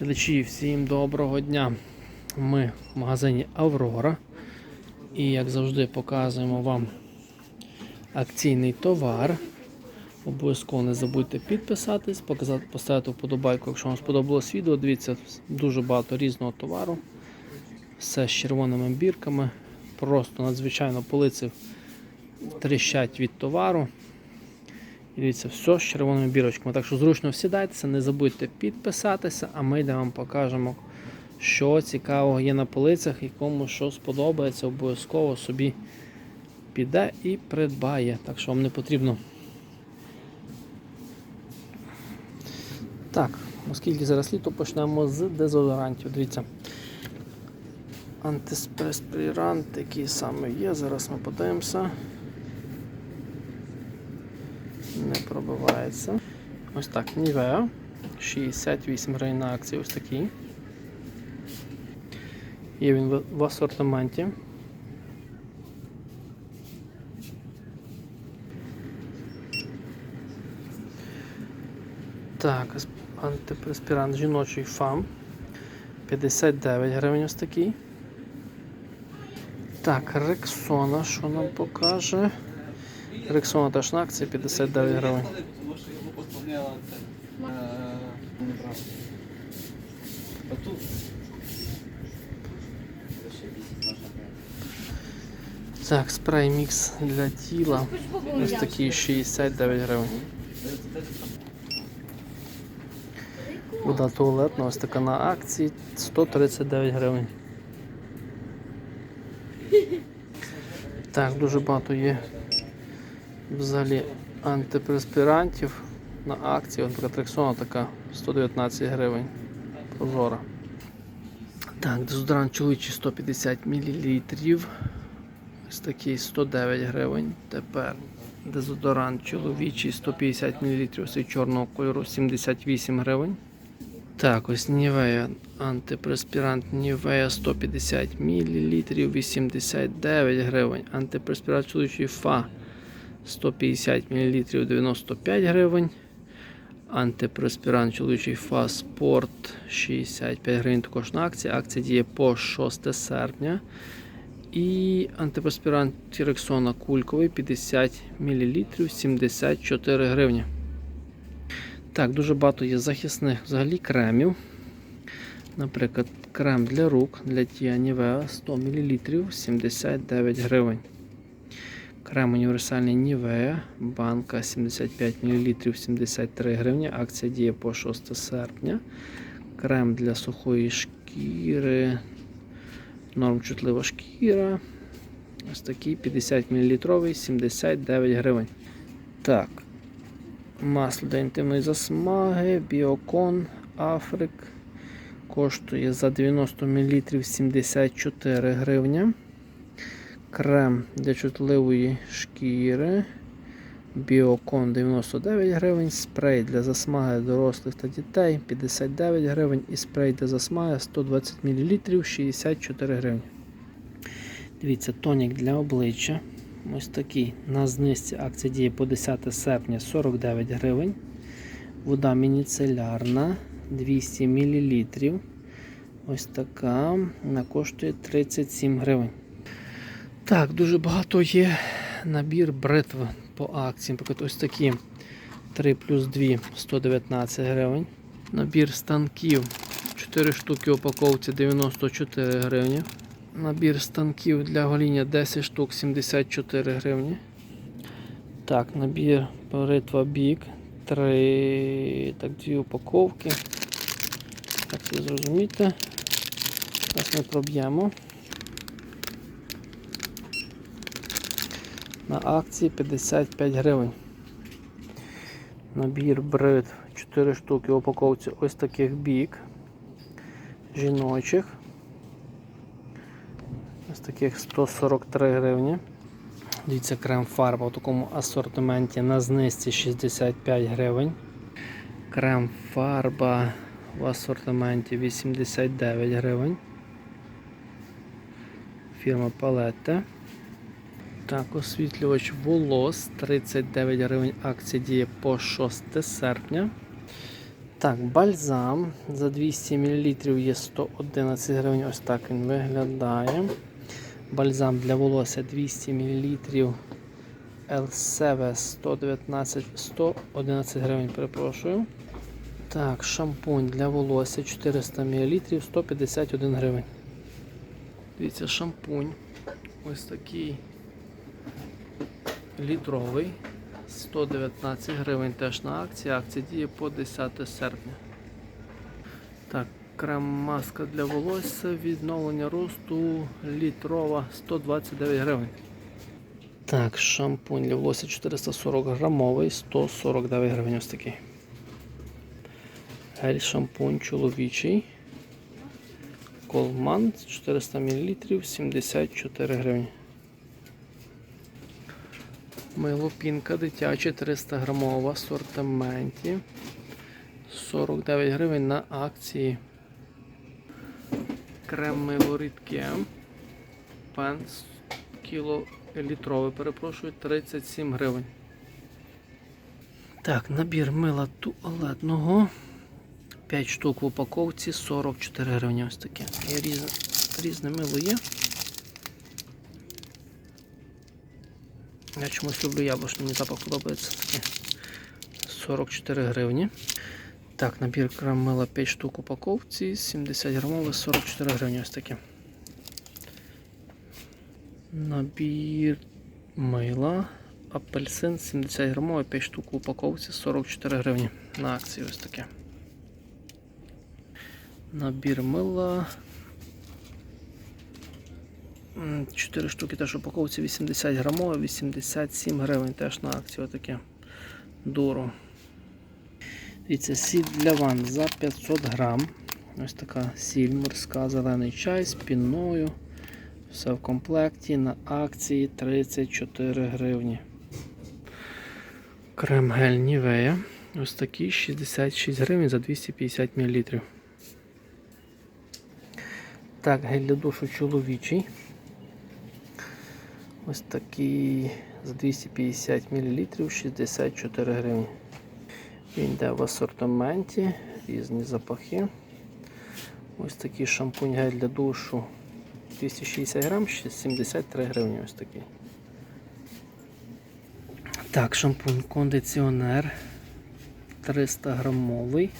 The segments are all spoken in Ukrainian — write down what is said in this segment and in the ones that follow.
Глядачі, всім доброго дня. Ми в магазині Аврора. І як завжди показуємо вам акційний товар. Обов'язково не забудьте підписатись, показати, поставити вподобайку, якщо вам сподобалось відео. Дивіться, дуже багато різного товару. Все з червоними бірками. Просто надзвичайно полиці тріщать від товару. І дивіться, все з червоними бірочками. Так що зручно всідайтеся, не забудьте підписатися, а ми йдемо вам покажемо, що цікавого є на полицях і кому що сподобається, обов'язково собі піде і придбає. Так що вам не потрібно. Так, оскільки зараз літо почнемо з дезодорантів. Дивіться. Антиспреспірант, який саме є. Зараз ми подивимося. Не пробивається. Ось так, Nivea. 68 гривень на акції ось такий. Є він в асортименті. Так, антипреспірант жіночий фам. 59 гривень ось такий. Так, Рексона, що нам покаже? Рексона теж на акції 59 гривень. Це. Це. Так, спрей мікс для тіла. Ось такий 69 гривень. Вода туалетна, ось така на акції 139 гривень. Так, дуже багато є взагалі антипреспірантів на акції. Така трексона така 119 гривень. Прозора. Так, дезодорант чоловічий 150 мл. Ось такий 109 гривень. Тепер дезодорант чоловічий 150 мл. Ось чорного кольору 78 гривень. Так, ось Нівея, антипреспірант Нівея 150 мл, 89 гривень. Антипреспірант чоловічий ФА 150 мл, 95 гривень. Антипреспірант чоловічий ФА Спорт 65 гривень також на акції. Акція діє по 6 серпня. І антипреспірант Тірексона кульковий 50 мл 74 гривні. Так, дуже багато є захисних взагалі кремів. Наприклад, крем для рук для Nivea 100 мл 79 гривень. Крем універсальний Nivea, банка 75 мл 73 гривні. Акція діє по 6 серпня. Крем для сухої шкіри. Норм чутлива шкіра. Ось такий 50 мл 79 гривень. Так. Масло для інтимної засмаги, Біокон, Африк. Коштує за 90 мл 74 гривня. Крем для чутливої шкіри. Біокон 99 гривень. Спрей для засмаги дорослих та дітей 59 гривень. І спрей для засмаги 120 мл 64 гривні. Дивіться, тонік для обличчя. Ось такий на знижці акція діє по 10 серпня 49 гривень. Вода мініцелярна 200 мл. Ось така. Вона коштує 37 гривень. Так, дуже багато є набір бритв по. Наприклад, ось такі 3 плюс 2 119 гривень. Набір станків 4 штуки упаковці 94 гривні. Набір станків для гоління 10 штук 74 гривні. Так, набір бритва бік. 3, так, дві упаковки. Так, ви зрозумієте. Зараз ми проб'ємо. На акції 55 гривень. Набір бритв 4 штуки в упаковці ось таких бік. Жіночих. Ось таких 143 гривні. Дивіться, крем-фарба в такому асортименті на знизці 65 гривень. Крем-фарба в асортименті 89 гривень. Фірма Palette. Так, освітлювач волос 39 гривень. Акція діє по 6 серпня. Так, бальзам за 200 мл є 111 гривень. Ось так він виглядає. Бальзам для волосся 200 мл. LCV 119 111 гривень, перепрошую. Так, шампунь для волосся 400 мл 151 гривень. Дивіться, шампунь. Ось такий літровий. 119 гривень теж на акції. Акція діє по 10 серпня. Так, крем-маска для волосся, відновлення росту літрова 129 гривень. Так, шампунь для волосся 440 грамовий, 149 гривень ось такий. Гель шампунь чоловічий. Колман 400 мл 74 гривні. Мило дитяче 300 грамова в асортименті. 49 гривень на акції. Крем мило рідке. Пенс кіло літровий, перепрошую, 37 гривень. Так, набір мила туалетного. 5 штук в упаковці 44 гривні. Ось таке. Різне, різне мило є. Я чомусь люблю яблучний, мені запах подобається. Таке. 44 гривні. Так, набір крем 5 штук упаковці, 70 грамове, 44 гривні. Ось таке. Набір мила. Апельсин 70 грамовий, 5 штук упаковці, 44 гривні. На акції ось таке. Набір мила. 4 штуки теж упаковці 80 грамове, 87 гривень теж на акції отаке. Дуро. Дивіться, сіль для ванн за 500 грам. Ось така сіль морська, зелений чай з піною. Все в комплекті на акції 34 гривні. Крем гель Нівея. Ось такий 66 гривень за 250 мл. Так, гель для душу чоловічий. Ось такий за 250 мл 64 гривні. Він йде в асортименті, різні запахи. Ось такий шампунь гель для душу 260 грам, 73 гривні. Ось такий. Так, шампунь кондиціонер 300 грамовий.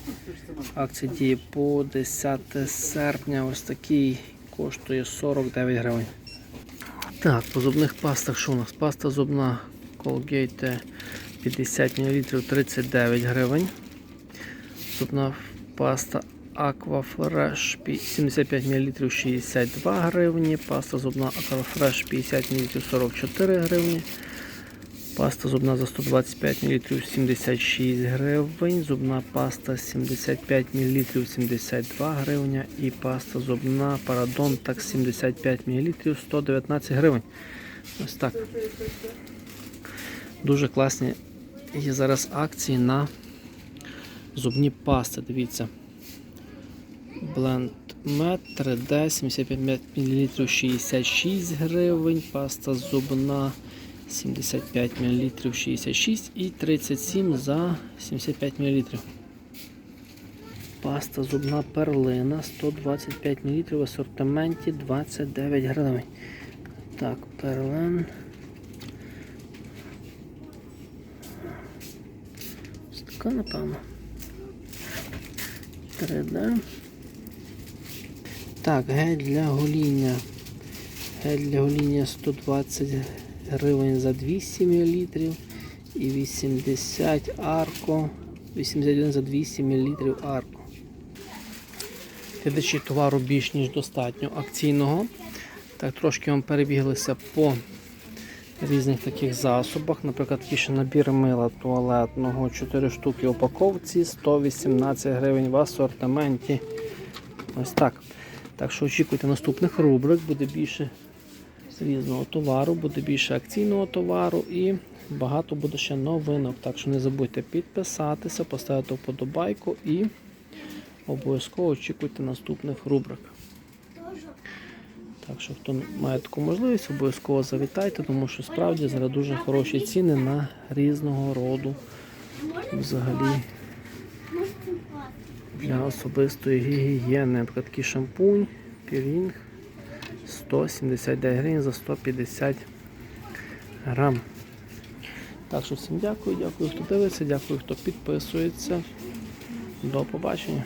Акція діє по 10 серпня. Ось такий коштує 49 гривень. Так, по зубних пастах що у нас? Паста зубна Colgate 50 мл 39 гривень. Зубна паста Aquafresh 75 мл 62 гривні. Паста зубна Aquafresh 50 мл 44 гривні. Паста зубна за 125 мл 76 гривень. Зубна паста 75 мл 72 гривня. І паста зубна Paradon так 75 мл 119 гривень. Ось так. Дуже класні є зараз акції на зубні пасти. Дивіться. Blend Med 3D 75 мл 66 гривень. Паста зубна 75 мл 66 і 37 за 75 мл. Паста зубна перлина 125 мл в асортименті 29 гривень. Так, перлин. Ось така, напевно. 3D. Так, гель для гоління. Гель для гоління 120 гривень за 200 мл і 80 арко. 81 за 200 мл арко. Глядачі товару більш ніж достатньо акційного. Так, трошки вам перебіглися по різних таких засобах. Наприклад, ще набір мила туалетного 4 штуки упаковці, 118 гривень в асортименті. Ось так. Так що очікуйте наступних рубрик, буде більше різного товару, буде більше акційного товару і багато буде ще новинок. Так що не забудьте підписатися, поставити вподобайку і обов'язково очікуйте наступних рубрик. Так що, хто має таку можливість, обов'язково завітайте, тому що справді зараз дуже хороші ціни на різного роду взагалі для особистої гігієни. Наприклад, такий шампунь, пірінг 179 гривень за 150 грам. Так що всім дякую, дякую, хто дивиться, дякую, хто підписується. До побачення.